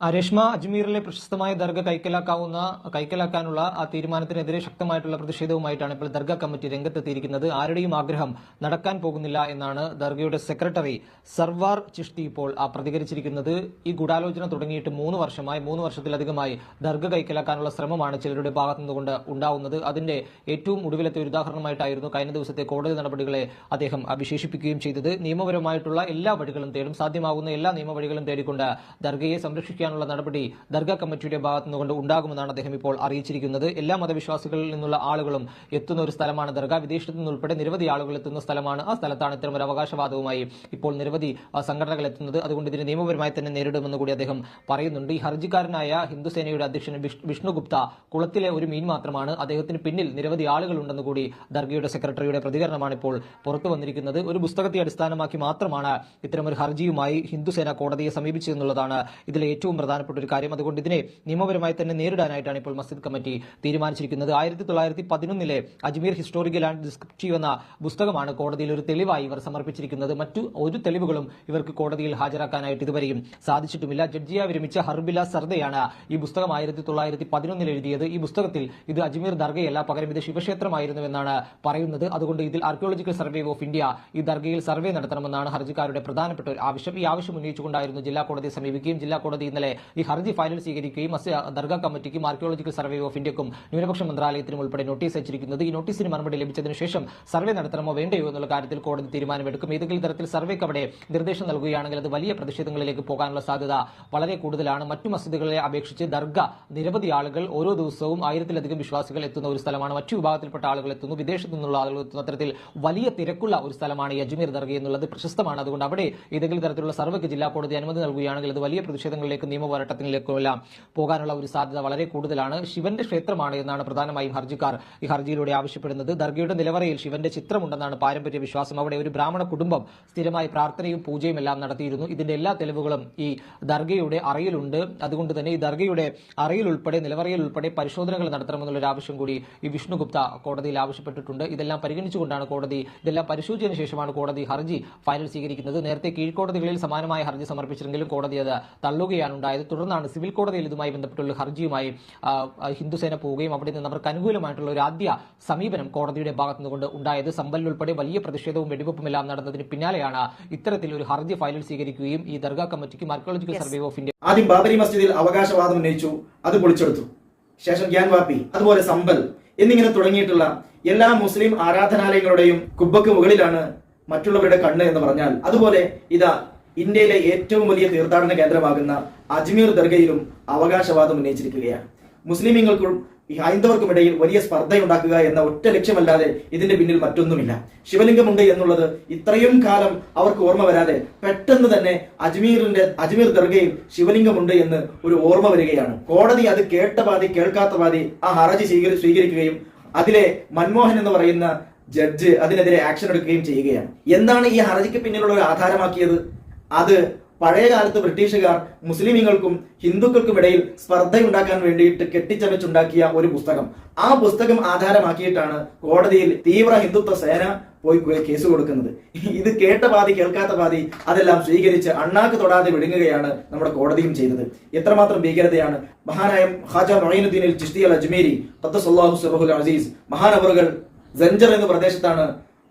ആ, രശ്മ അജ്മീറിലെ പ്രശസ്തമായ ദർഗ കൈക്കലാക്കാവുന്ന കൈക്കലാക്കാനുള്ള ആ തീരുമാനത്തിനെതിരെ ശക്തമായിട്ടുള്ള പ്രതിഷേധവുമായിട്ടാണ് ഇപ്പോൾ ദർഗ കമ്മിറ്റി രംഗത്തെത്തിയിരിക്കുന്നത്. ആരുടെയും ആഗ്രഹം നടക്കാൻ പോകുന്നില്ല എന്നാണ് ദർഗയുടെ സെക്രട്ടറി സർവാർ ചിഷ്തി ഇപ്പോൾ പ്രതികരിച്ചിരിക്കുന്നത്. ഈ ഗൂഢാലോചന തുടങ്ങിയിട്ട് മൂന്ന് വർഷമായി മൂന്ന് വർഷത്തിലധികമായി ദർഗ കൈക്കലാക്കാനുള്ള ശ്രമമാണ് ചിലരുടെ ഭാഗത്തു നിന്നുകൊണ്ട് ഉണ്ടാവുന്നത്. അതിന്റെ ഏറ്റവും ഒടുവിലത്തെ ഒരു ഉദാഹരണമായിട്ടായിരുന്നു കഴിഞ്ഞ ദിവസത്തെ കോടതി നടപടികളെ അദ്ദേഹം വിശേഷിപ്പിക്കുകയും ചെയ്തത്. നിയമപരമായിട്ടുള്ള എല്ലാ വഴികളും തേടും സാധ്യമാകുന്ന എല്ലാ നിയമവഴികളും തേടിക്കൊണ്ട് ദർഗയെ സംരക്ഷിക്കാനുള്ള നടപടി ദർഗ കമ്മിറ്റിയുടെ ഭാഗത്തു നിന്നുകൊണ്ട് ഉണ്ടാകുമെന്നാണ് അദ്ദേഹം ഇപ്പോൾ അറിയിച്ചിരിക്കുന്നത്. എല്ലാ മതവിശ്വാസികളിൽ നിന്നുള്ള ആളുകളും എത്തുന്ന ഒരു സ്ഥലമാണ് ദർഗ. വിദേശത്തു നിന്നുൾപ്പെടെ നിരവധി ആളുകൾ എത്തുന്ന സ്ഥലമാണ് ആ സ്ഥലത്താണ് ഇത്തരം ഒരു അവകാശവാദവുമായി ഇപ്പോൾ നിരവധി സംഘടനകൾ എത്തുന്നത്. അതുകൊണ്ട് ഇതിനെ നിയമപരമായി തന്നെ നേരിടുമെന്ന് കൂടി അദ്ദേഹം പറയുന്നുണ്ട്. ഈ ഹർജിക്കാരനായ ഹിന്ദുസേനയുടെ അധ്യക്ഷൻ വിഷ്ണുഗുപ്ത വിഷ്ണു ഗുപ്ത കുളത്തിലെ ഒരു മീൻ മാത്രമാണ് അദ്ദേഹത്തിന് പിന്നിൽ നിരവധി ആളുകളുണ്ടെന്ന് കൂടി ദർഗയുടെ സെക്രട്ടറിയുടെ പ്രതികരണമാണ് ഇപ്പോൾ പുറത്തു വന്നിരിക്കുന്നത്. ഒരു പുസ്തകത്തെ അടിസ്ഥാനമാക്കി മാത്രമാണ് ഇത്തരമൊരു ഹർജിയുമായി ഹിന്ദുസേന കോടതിയെ സമീപിച്ചതെന്നുള്ളതാണ് ഇതിലെ ഏറ്റവും പ്രധാനപ്പെട്ട ഒരു കാര്യം. അതുകൊണ്ട് ഇതിനെ നിയമപരമായി തന്നെ നേരിടാനായിട്ടാണ് ഇപ്പോൾ മസ്ജിദ് കമ്മിറ്റി തീരുമാനിച്ചിരിക്കുന്നത്. ആയിരത്തി തൊള്ളായിരത്തി പതിനൊന്നിലെ അജ്മീർ ഹിസ്റ്റോറിക്കൽ ആൻഡ് ഡിസ്ക്രിപ്റ്റീവ് എന്ന പുസ്തകമാണ് കോടതിയിൽ ഒരു തെളിവായി ഇവർ സമർപ്പിച്ചിരിക്കുന്നത്. മറ്റു ഒരു തെളിവുകളും ഇവർക്ക് കോടതിയിൽ ഹാജരാക്കാനായിട്ട് ഇതുവരെയും സാധിച്ചിട്ടുമില്ല. ജഡ്ജിയെ വിരമിച്ച ഹർബില സർദയാണ് ഈ പുസ്തകം ആയിരത്തി തൊള്ളായിരത്തി പതിനൊന്നിൽ എഴുതിയത്. ഈ പുസ്തകത്തിൽ ഇത് അജ്മീർ ദർഗയല്ല പകരം ഇത് ശിവക്ഷേത്രമായിരുന്നുവെന്നാണ് പറയുന്നത്. അതുകൊണ്ട് ഇതിൽ ആർക്കിയോളജിക്കൽ സർവേ ഓഫ് ഇന്ത്യ ഈ ദർഗയിൽ സർവേ നടത്തണമെന്നാണ് ഹർജിക്കാരുടെ പ്രധാനപ്പെട്ട ഒരു ആവശ്യം. ഈ ആവശ്യം ഉന്നയിച്ചുകൊണ്ടായിരുന്നു ജില്ലാ കോടതിയെ സമീപിക്കുകയും ജില്ലാ കോടതി ഇന്നലെ ഈ ഹർജി ഫയലിൽ സ്വീകരിക്കുകയും മസ്യ- ദർഗ കമ്മിറ്റിക്കും ആർക്കിയോളജിക്കൽ സർവേ ഓഫ് ഇന്ത്യക്കും ന്യൂനപക്ഷ മന്ത്രാലയത്തിനും ഉൾപ്പെടെ നോട്ടീസ് അയച്ചിരിക്കുന്നത് ഈ നോട്ടീസിന് മറുപടി ലഭിച്ചതിന് ശേഷം സർവേ നടത്തണമോ വേണ്ടയോ എന്നുള്ള കാര്യത്തിൽ കോടതി തീരുമാനമെടുക്കും. ഏതെങ്കിലും തരത്തിൽ സർവേക്ക് അവിടെ നിർദ്ദേശം നൽകുകയാണെങ്കിൽ അത് വലിയ പ്രതിഷേധങ്ങളിലേക്ക് പോകാനുള്ള സാധ്യത വളരെ കൂടുതലാണ്. മറ്റു മസ്ജിദുകളെ അപേക്ഷിച്ച് ദർഗ നിരവധി ആളുകൾ ഓരോ ദിവസവും ആയിരത്തിലധികം വിശ്വാസികൾ എത്തുന്ന ഒരു സ്ഥലമാണ്. മറ്റു വിഭാഗത്തിൽപ്പെട്ട ആളുകൾ എത്തുന്നു. വിദേശത്തു നിന്നുള്ള ആളുകൾ എത്തുന്നു അത്തരത്തിൽ വലിയ തിരക്കുള്ള ഒരു സ്ഥലമാണ് ഈ അജ്മീർ ദർഗ എന്നുള്ളത് പ്രശസ്തമാണ്. അതുകൊണ്ട് അവിടെ ഏതെങ്കിലും തരത്തിലുള്ള സർവക്ക് ജില്ലാ കോടതി അനുമതി നൽകുകയാണെങ്കിൽ അത് വലിയ പ്രതിഷേധങ്ങളിലേക്ക് നിയമ പോരാട്ടത്തിലേക്കും എല്ലാം പോകാനുള്ള ഒരു സാധ്യത വളരെ കൂടുതലാണ്. ശിവന്റെ ക്ഷേത്രമാണ് എന്നാണ് പ്രധാനമായും ഹർജിക്കാർ ഈ ഹർജിയിലൂടെ ആവശ്യപ്പെടുന്നത്. ദർഗയുടെ നിലവറയിൽ ശിവന്റെ ചിത്രമുണ്ടെന്നാണ് പാരമ്പര്യ വിശ്വാസം. അവിടെ ഒരു ബ്രാഹ്മണ കുടുംബം സ്ഥിരമായി പ്രാർത്ഥനയും പൂജയും എല്ലാം നടത്തിയിരുന്നു. ഇതിന്റെ എല്ലാ തെളിവുകളും ഈ ദർഗയുടെ അറയിലുണ്ട്. അതുകൊണ്ട് തന്നെ ഈ ദർഗയുടെ അറയിൽ ഉൾപ്പെടെ നിലവറയിൽ ഉൾപ്പെടെ പരിശോധനകൾ നടത്തണമെന്നുള്ളൊരു ആവശ്യം കൂടി ഈ വിഷ്ണുഗുപ്ത കോടതിയിൽ ആവശ്യപ്പെട്ടിട്ടുണ്ട്. ഇതെല്ലാം പരിഗണിച്ചുകൊണ്ടാണ് കോടതി ഇതെല്ലാം പരിശോധിച്ചതിന് ശേഷമാണ് കോടതി ഹർജി ഫയൽ സ്വീകരിക്കുന്നത്. നേരത്തെ കീഴ്ക്കോടതികളിൽ സമാനമായ ഹർജി സമർപ്പിച്ചിരുന്നെങ്കിലും കോടതി അത് തള്ളുകയാണ് ഉണ്ടായത്. തുടർന്നാണ് സിവിൽ കോടതിയിൽ ഇതുമായി ബന്ധപ്പെട്ടുള്ള ഹർജിയുമായി ഹിന്ദുസേന പോവുകയും അവിടെ നിന്ന് അവർക്ക് അനുകൂലമായിട്ടുള്ള ഒരു ആദ്യ സമീപനം കോടതിയുടെ ഭാഗത്തു നിന്നുകൊണ്ട് ഉണ്ടായത്. സമ്പലിൽ ഉൾപ്പെടെ വലിയ പ്രതിഷേധവും വെടിവെപ്പും എല്ലാം നടന്നതിന് പിന്നാലെയാണ് ഇത്തരത്തിൽ ഒരു ഹർജി ഫയലിൽ സ്വീകരിക്കുകയും ഈ ദർഗാ കമ്മിറ്റിക്കും ആർക്കിയോളജിക്കൽ സർവേ ഓഫ് ഇന്ത്യ ആദ്യം ബാബരി മസ്ജിദിൽ അവകാശവാദം ഉന്നയിച്ചു അത് പൊളിച്ചെടുത്തു. ശേഷം ഗ്യാൻ വാപ്പി അതുപോലെ സമ്പൽ എന്നിങ്ങനെ തുടങ്ങിയിട്ടുള്ള എല്ലാ മുസ്ലിം ആരാധനാലയങ്ങളുടെയും കുബക്ക് മുകളിലാണ് മറ്റുള്ളവരുടെ കണ്ണ് എന്ന് പറഞ്ഞാൽ. അതുപോലെ ഇതാ ഇന്ത്യയിലെ ഏറ്റവും വലിയ തീർത്ഥാടന കേന്ദ്രമാകുന്ന അജ്മീർ ദർഗയിലും അവകാശവാദം ഉന്നയിച്ചിരിക്കുകയാണ്. മുസ്ലിമീങ്ങൾക്കും ഹൈന്ദവർക്കും ഹൈന്ദവർക്കുമിടയിൽ വലിയ സ്പർദ്ധയുണ്ടാക്കുക എന്ന ഒറ്റ ലക്ഷ്യമല്ലാതെ ഇതിന്റെ പിന്നിൽ മറ്റൊന്നുമില്ല. ശിവലിംഗമുണ്ട് എന്നുള്ളത് ഇത്രയും കാലം അവർക്ക് ഓർമ്മ വരാതെ പെട്ടെന്ന് തന്നെ അജ്മീറിന്റെ അജ്മീർ ദർഗയിൽ ശിവലിംഗമുണ്ട് എന്ന് ഒരു ഓർമ്മ വരികയാണ്. കോടതി അത് കേട്ട പാതി കേൾക്കാത്ത പാതി ആ ഹർജി സ്വീകരി സ്വീകരിക്കുകയും അതിലെ മൻമോഹൻ എന്ന് പറയുന്ന ജഡ്ജ് അതിനെതിരെ ആക്ഷൻ എടുക്കുകയും ചെയ്യുകയാണ്. എന്താണ് ഈ ഹർജിക്ക് പിന്നിലുള്ള ഒരു ആധാരമാക്കിയത്? അത് പഴയ കാലത്ത് ബ്രിട്ടീഷുകാർ മുസ്ലിമീങ്ങൾക്കും ഹിന്ദുക്കൾക്കും ഇടയിൽ സ്പർദ്ധയുണ്ടാക്കാൻ വേണ്ടിയിട്ട് കെട്ടിച്ചമച്ചുണ്ടാക്കിയ ഒരു പുസ്തകം. ആ പുസ്തകം ആധാരമാക്കിയിട്ടാണ് കോടതിയിൽ തീവ്ര ഹിന്ദുത്വ സേന പോയി കേസ് കൊടുക്കുന്നത്. ഇത് കേട്ട പാതി കേൾക്കാത്ത പാതി അതെല്ലാം സ്വീകരിച്ച് അണ്ണാക്ക് തൊടാതെ വിഴുങ്ങുകയാണ് നമ്മുടെ കോടതിയും ചെയ്തത്. എത്രമാത്രം ഭീകരതയാണ്. മഹാനായ ഹാജ മൊയ്നുദ്ദീനിൽ ചിഷ്തി അൽ അജ്മീരി അസീസ് മഹാനവറുകൾ സഞ്ചർ എന്ന പ്രദേശത്താണ്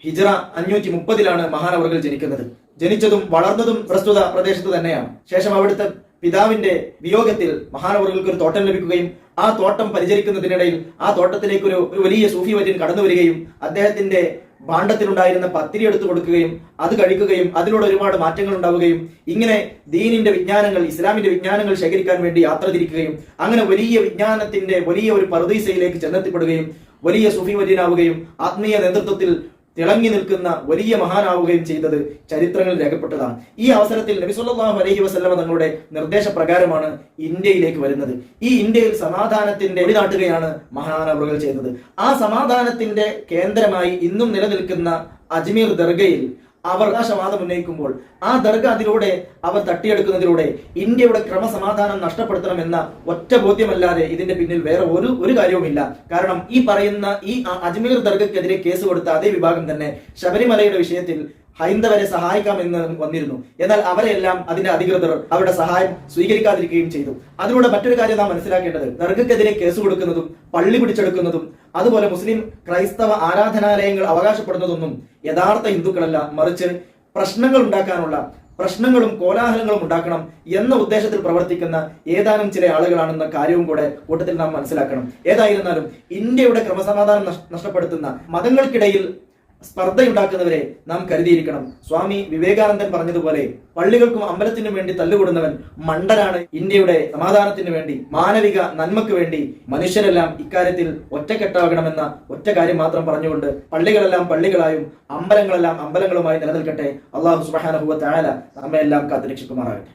ഹിജ്റ അഞ്ഞൂറ്റി മുപ്പതിലാണ് മഹാനവറുകൾ ജനിക്കുന്നത്. ജനിച്ചതും വളർന്നതും പ്രസ്തുത പ്രദേശത്ത് തന്നെയാണ്. ശേഷം അവിടുത്തെ പിതാവിന്റെ വിയോഗത്തിൽ മഹാനവറുകൾക്ക് ഒരു തോട്ടം ലഭിക്കുകയും ആ തോട്ടം പരിചരിക്കുന്നതിനിടയിൽ ആ തോട്ടത്തിലേക്ക് ഒരു വലിയ സൂഫി വര്യൻ കടന്നു വരികയും അദ്ദേഹത്തിന്റെ ഭാണ്ഡത്തിലുണ്ടായിരുന്ന പത്തിരി എടുത്തു കൊടുക്കുകയും അത് കഴിക്കുകയും അതിലൂടെ ഒരുപാട് മാറ്റങ്ങൾ ഉണ്ടാവുകയും ഇങ്ങനെ ദീനിന്റെ വിജ്ഞാനങ്ങൾ ഇസ്ലാമിന്റെ വിജ്ഞാനങ്ങൾ ശേഖരിക്കാൻ വേണ്ടി യാത്ര തിരിക്കുകയും അങ്ങനെ വലിയ വിജ്ഞാനത്തിന്റെ വലിയ ഒരു പറുദീസയിലേക്ക് ചെന്നെത്തിപ്പെടുകയും വലിയ സൂഫി വര്യനാവുകയും ആത്മീയ നേതൃത്വത്തിൽ തിളങ്ങി നിൽക്കുന്ന വലിയ മഹാനാവുകയും ചെയ്തത് ചരിത്രങ്ങളിൽ രേഖപ്പെട്ടതാണ്. ഈ അവസരത്തിൽ നബി നബിസുല്ലാഹു അലൈഹി വസല്ലമ തങ്ങളുടെ നിർദ്ദേശപ്രകാരമാണ് ഇന്ത്യയിലേക്ക് വരുന്നത്. ഈ ഇന്ത്യയിൽ സമാധാനത്തിന്റെ വെടിനാട്ടുകയാണ് മഹാനാവുകൾ ചെയ്തത്. ആ സമാധാനത്തിന്റെ കേന്ദ്രമായി ഇന്നും നിലനിൽക്കുന്ന അജ്മീർ ദർഗയിൽ അവകാശവാദം ഉന്നയിക്കുമ്പോൾ ആ ദർഗ അതിലൂടെ അവർ തട്ടിയെടുക്കുന്നതിലൂടെ ഇന്ത്യയുടെ ക്രമസമാധാനം നഷ്ടപ്പെടുത്തണമെന്ന ഒറ്റ ബോധ്യമല്ലാതെ ഇതിന്റെ പിന്നിൽ വേറെ ഒരു ഒരു കാര്യവുമില്ല. കാരണം ഈ പറയുന്ന ഈ അജ്മീർ ദർഗക്കെതിരെ കേസ് കൊടുത്ത അതേ വിഭാഗം തന്നെ ശബരിമലയുടെ വിഷയത്തിൽ ഹൈന്ദവരെ സഹായിക്കാമെന്ന് വന്നിരുന്നു. എന്നാൽ അവരെല്ലാം അതിന്റെ അധികൃതർ അവരുടെ സഹായം സ്വീകരിക്കാതിരിക്കുകയും ചെയ്തു. അതിലൂടെ മറ്റൊരു കാര്യം നാം മനസ്സിലാക്കേണ്ടത്. ദർഗക്കെതിരെ കേസ് കൊടുക്കുന്നതും പള്ളി പിടിച്ചെടുക്കുന്നതും അതുപോലെ മുസ്ലിം ക്രൈസ്തവ ആരാധനാലയങ്ങൾ അവകാശപ്പെടുന്നതൊന്നും യഥാർത്ഥ ഹിന്ദുക്കളല്ല. മറിച്ച് പ്രശ്നങ്ങൾ ഉണ്ടാക്കാനുള്ള പ്രശ്നങ്ങളും കോലാഹലങ്ങളും ഉണ്ടാക്കണം എന്ന ഉദ്ദേശത്തിൽ പ്രവർത്തിക്കുന്ന ഏതാനും ചില ആളുകളാണെന്ന കാര്യവും കൂടെ കൂട്ടത്തിൽ നാം മനസ്സിലാക്കണം. ഏതായിരുന്നാലും ഇന്ത്യയുടെ ക്രമസമാധാനം നഷ്- നഷ്ടപ്പെടുത്തുന്ന മതങ്ങൾക്കിടയിൽ സ്പർദ്ധയുണ്ടാക്കുന്നവരെ നാം കരുതിയിരിക്കണം. സ്വാമി വിവേകാനന്ദൻ പറഞ്ഞതുപോലെ പള്ളികൾക്കും അമ്പലത്തിനും വേണ്ടി തല്ലുകൂടുന്നവൻ മണ്ടനാണ് ഇന്ത്യയുടെ സമാധാനത്തിന് വേണ്ടി മാനവിക നന്മക്ക് വേണ്ടി. മനുഷ്യരെല്ലാം ഇക്കാര്യത്തിൽ ഒറ്റക്കെട്ടാകണമെന്ന ഒറ്റ കാര്യം മാത്രം പറഞ്ഞുകൊണ്ട് പള്ളികളെല്ലാം പള്ളികളായും അമ്പലങ്ങളെല്ലാം അമ്പലങ്ങളുമായി നിലനിൽക്കട്ടെ. അള്ളാഹു സുബ്ഹാനഹു വ തആല നമ്മെ എല്ലാം കാത്തുരക്ഷിക്കുമാറാകട്ടെ.